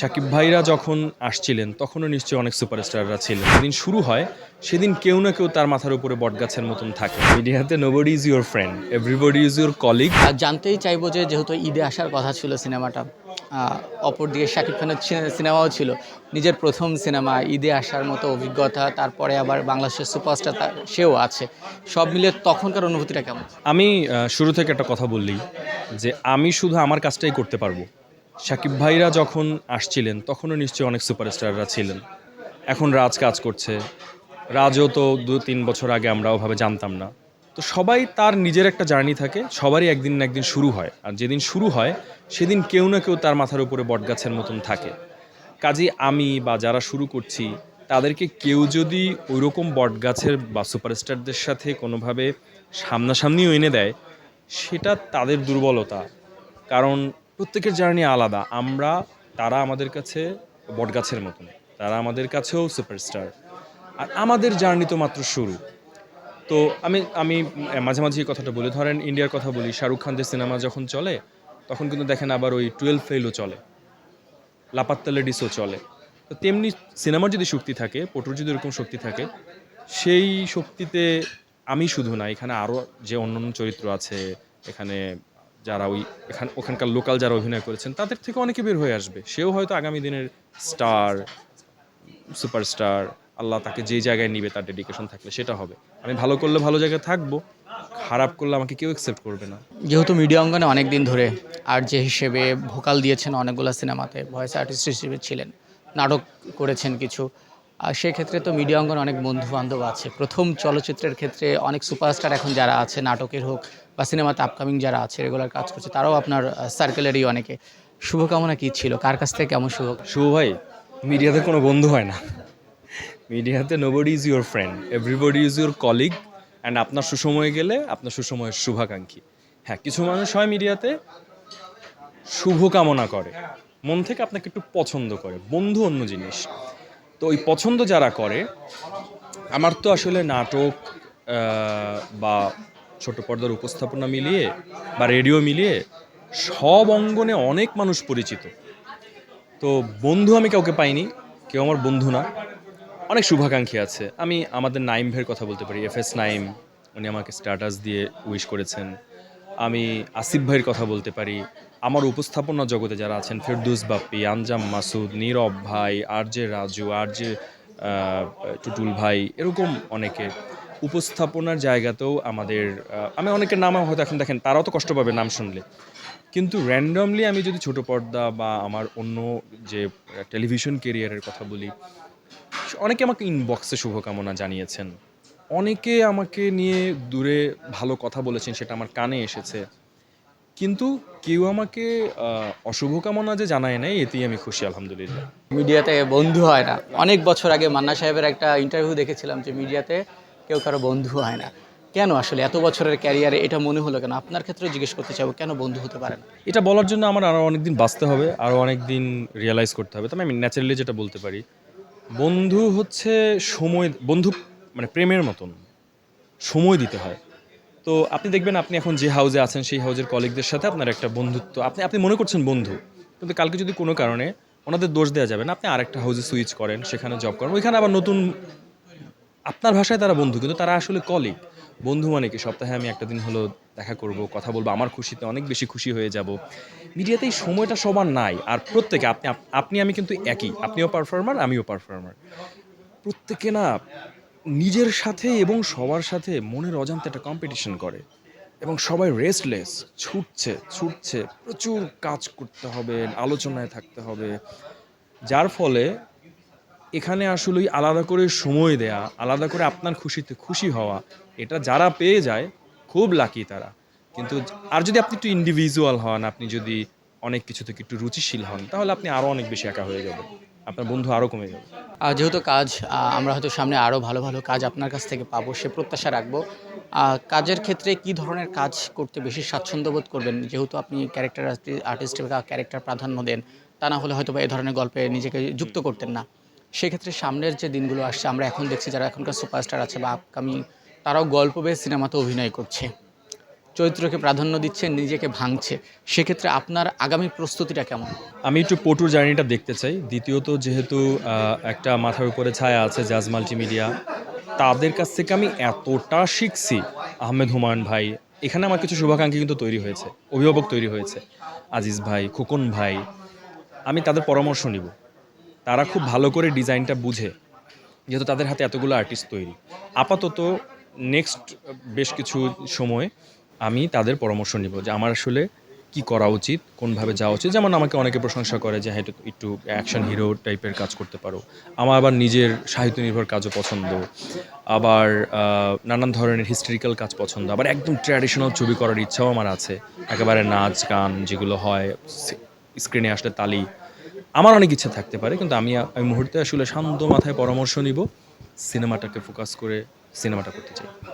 সাকিব ভাইরা যখন আসছিলেন তখনও নিশ্চয়ই অনেক সুপারস্টাররা ছিলেন। যেদিন শুরু হয় সেদিন কেউ না কেউ তার মাথার উপরে বটগাছের মতন থাকে। মিডিয়াতে nobody is your friend everybody is your colleague আর জানতেই চাইব যে যেহেতু ঈদে আসার কথা ছিল সিনেমাটা আহ, অপরদিকে শাকিব খানের সিনেমাও ছিল। নিজের প্রথম সিনেমা ঈদে আসার মতো অভিজ্ঞতা তারপরে আবার বাংলাদেশের সুপারস্টার তা- সেও আছে। সব মিলে তখনকার অনুভূতিটা কেমন? আমি শুরু থেকে একটা কথা বললি যে আমি শুধু আমার কাজটাই করতে পারব। সাকিব ভাইরা যখন আসছিলেন, তখনও নিশ্চয়ই অনেক সুপারস্টাররা ছিলেন। এখন রাজ কাজ করছে। রাজও তো দু, তিন বছর আগে আমরা ওভাবে জানতাম না। তো সবাই তার নিজের একটা জার্নি থাকে, সবারই একদিন না একদিন শুরু হয়। আর যেদিন শুরু হয়, সেদিন কেউ না কেউ তার মাথার উপরে বটগাছের মতন থাকে। কাজে আমি বা যারা শুরু করছি, তাদেরকে কেউ যদি ওইরকম বটগাছের বা সুপারস্টারদের সাথে কোনোভাবে সামনাসামনিও এনে দেয়, সেটা তাদের দুর্বলতা। কারণ প্রত্যেকের জার্নি আলাদা। আমরা, তারা আমাদের কাছে বটগাছের মতন। তারা আমাদের কাছেও সুপারস্টার। আর আমাদের জার্নি তো মাত্র শুরু। তো আমি আমি মাঝে মাঝে এই কথাটা বলি। ধরেন ইন্ডিয়ার কথা বলি, শাহরুখ খানদের সিনেমা যখন চলে, তখন কিন্তু দেখেন আবার ওই টুয়েলভ ফেলও চলে। লাপাত্তা লেডিসও চলে। তো তেমনি সিনেমার যদি শক্তি থাকে, পটুর যদি এরকম শক্তি থাকে, সেই শক্তিতে আমি শুধু না, এখানে আরও যে অন্য অন্য চরিত্র আছে, এখানে যারা ওই এখান, ওখানকার লোকাল যারা অভিনয় করেছেন, তাদের থেকে অনেকে বের হয়ে আসবে। সেও হয়তো আগামী দিনের স্টার, সুপারস্টার, আল্লাহ তাকে যে জায়গায় নিবে তার ডেডিকেশন থাকলে সেটা হবে। আমি ভালো করলে ভালো জায়গায় থাকব, খারাপ করলে আমাকে কেউ অ্যাকসেপ্ট করবে না। যেহেতু মিডিয়া অঙ্গনে অনেক দিন ধরে আর যে হিসেবে ভোকাল দিয়েছেন অনেকগুলো সিনেমাতে ভয়েস আর্টিস্ট হিসেবে ছিলেন, নাটক করেছেন কিছু। সেক্ষেত্রে তো মিডিয়া অঙ্গনে অনেক বন্ধু বান্ধব আছে। প্রথম চলচ্চিত্রের ক্ষেত্রে অনেক সুপারস্টার এখন যারা আছে, নাটকের হোক বা সিনেমাতে আপকামিং যারা আছে রেগুলার কাজ করছে, তারাও আপনার সার্কেলেরই অনেকে। শুভকামনা কী ছিল? কার কাছ থেকে কেমন শুভ শুভ ভাই, মিডিয়াতে কোনো বন্ধু হয় না। মিডিয়াতে nobody is your friend everybody is your colleague and আপনার সুসময় গেলে আপনার সুসময়ের শুভাকাঙ্ক্ষী। হ্যাঁ কিছু মানুষ হয় মিডিয়াতে শুভ কামনা করে, মন থেকে আপনাকে একটু পছন্দ করে, বন্ধু অন্য জিনিস। তো ওই পছন্দ যারা করে, আমার তো আসলে নাটক বা ছোট পর্দার উপস্থাপনা মিলিয়ে বা রেডিও মিলিয়ে সব অঙ্গনে অনেক মানুষ পরিচিত। তো বন্ধু আমি কাউকে পাইনি, কেউ আমার বন্ধু না। অনেক শুভাকাঙ্ক্ষী আছে। আমি আমাদের নাইম ভাইয়ের কথা বলতে পারি এফ এস নাইম, উনি আমাকে স্ট্যাটাস দিয়ে উইশ করেছেন। আমি আসিফ ভাইয়ের কথা বলতে পারি। আমার উপস্থাপনা জগতে যারা আছেন, ফেরদুস বাপ্পি আঞ্জাম মাসুদ, নীরব ভাই R J Raju R J Tutul ভাই, এরকম অনেকে। উপস্থাপনার জায়গাতেও আমাদের আমি অনেকের নাম হয়তো এখন দেখেন, তারাও তো কষ্ট পাবে নাম শুনলে। কিন্তু র্যান্ডমলি আমি যদি ছোট পর্দা বা আমার অন্য যে টেলিভিশন কেরিয়ারের কথা বলি, অনেকে আমাকে ইনবক্সে শুভকামনা জানিয়েছেন। অনেকে আমাকে নিয়ে দূরে ভালো কথা বলেছেন সেটা আমার কানে এসেছে। কিন্তু কেউ আমাকে অশুভ কামনা যে জানায় নাই এতেই আমি খুশি আলহামদুলিল্লাহ। মিডিয়াতে বন্ধু হয় না। অনেক বছর আগে মান্না সাহেবের একটা ইন্টারভিউ দেখেছিলাম যে মিডিয়াতে কেউ কারও বন্ধু হয় না। কেন আসলে এত বছরের ক্যারিয়ারে এটা মনে হলো কেন? আপনার ক্ষেত্রে জিজ্ঞেস করতে চাইব কেন বন্ধু হতে পারে না এটা বলার জন্য আমার আরও অনেক দিন বাঁচতে হবে আরও অনেক দিন রিয়েলাইজ করতে হবে। তবে আমি ন্যাচারালি যেটা বলতে পারি বন্ধু হচ্ছে সময় বন্ধু মানে প্রেমের মতন সময় দিতে হয়। তো আপনি দেখবেন আপনি এখন যে হাউজে আছেন, সেই হাউজের কলিগদের সাথে আপনার একটা বন্ধুত্ব। আপনি আপনি মনে করছেন বন্ধু, কিন্তু কালকে যদি কোনো কারণে ওনাদের দোষ দেওয়া যাবে না, আপনি আরেকটা হাউজে সুইচ করেন, সেখানে জব করেন। ওইখানে আবার নতুন, আপনার ভাষায় তারা বন্ধু, কিন্তু তারা আসলে কলিগ বন্ধু মানে কি? সপ্তাহে আমি একটা দিন হলো দেখা করব, কথা বলব, আমার খুশিতে অনেক বেশি খুশি হয়ে যাব। মিডিয়াতে এই সময়টা সবার নাই, আর প্রত্যেকে, আপনি আপনি, আমি কিন্তু একই। আপনিও পারফর্মার আমিও পারফর্মার প্রত্যেকে না নিজের সাথে এবং সবার সাথে মনের অজান্তে একটা কম্পিটিশন করে। এবং সবাই রেস্টলেস ছুটছে ছুটছে, প্রচুর কাজ করতে হবে, আলোচনায় থাকতে হবে। যার ফলে এখানে আসলেই আলাদা করে সময় দেয়া, আলাদা করে আপনার খুশিতে খুশি হওয়া, এটা যারা পেয়ে যায়, খুব লাকি তারা। কিন্তু আর যদি আপনি একটু ইন্ডিভিজুয়াল হন, আপনি যদি অনেক কিছু থেকে একটু রুচিশীল হন, তাহলে আপনি আরও অনেক বেশি একা হয়ে যাবেন। আপনার বন্ধু আরও কমে যাবে। যেহেতু কাজ আমরা হয়তো সামনে আরও ভালো ভালো কাজ আপনার কাছ থেকে পাবো, সে প্রত্যাশা রাখব। কাজের ক্ষেত্রে কি ধরনের কাজ করতে বেশি স্বাচ্ছন্দ্য বোধ করবেন? যেহেতু আপনি ক্যারেক্টার আর্টিস্ট বা ক্যারেক্টার প্রাধান্য দেন, তা না হলে হয়তো বা এই ধরনের গল্পে নিজেকে যুক্ত করতেন না। সেক্ষেত্রে সামনের যে দিনগুলো আসছে, আমরা এখন দেখছি যারা এখনকার সুপারস্টার আছে বা আপকামিং তারাও গল্প বেশ সিনেমাতে অভিনয় করছে। চরিত্রকে প্রাধান্য দিচ্ছে, নিজেকে ভাঙছে। সেক্ষেত্রে আপনার আগামী প্রস্তুতিটা কেমন? আমি একটু পটুর জার্নিটা দেখতে চাই। দ্বিতীয়ত, যেহেতু একটা মাথার উপরে ছায়া আছে জাজ মাল্টিমিডিয়া, তাদের কাছ থেকে আমি এতটা শিখছি। আহমেদ হুমায়ুন ভাই, এখানে আমার কিছু শুভাকাঙ্ক্ষী কিন্তু তৈরি হয়েছে, অভিভাবক তৈরি হয়েছে। আজিজ ভাই, খোকন ভাই, আমি তাদের পরামর্শ নিব। তারা খুব ভালো করে ডিজাইনটা বুঝে, যেহেতু তাদের হাতে এতগুলো আর্টিস্ট তৈরি। আপাতত নেক্সট বেশ কিছু সময় আমি তাদের পরামর্শ নিব যে আমার আসলে কি করা উচিত, কোনভাবে যাওয়া উচিত। যেমন আমাকে অনেকে প্রশংসা করে যে হ্যাঁ একটু- অ্যাকশন হিরো টাইপের কাজ করতে পারো। আমার আবার নিজের সাহিত্য নির্ভর কাজও পছন্দ। আবার নানান ধরনের হিস্টোরিক্যাল কাজ পছন্দ। আবার একদম ট্র্যাডিশনাল ছবি করার ইচ্ছাও আমার আছে। একেবারে নাচ, গান যেগুলো হয় স্ক্রিনে আসলে তালি। আমার অনেক ইচ্ছা থাকতে পারে, কিন্তু আমি ওই মুহূর্তে আসলে শান্ত মাথায় পরামর্শ নিব, সিনেমাটাকে ফোকাস করে সিনেমাটা করতে চাই।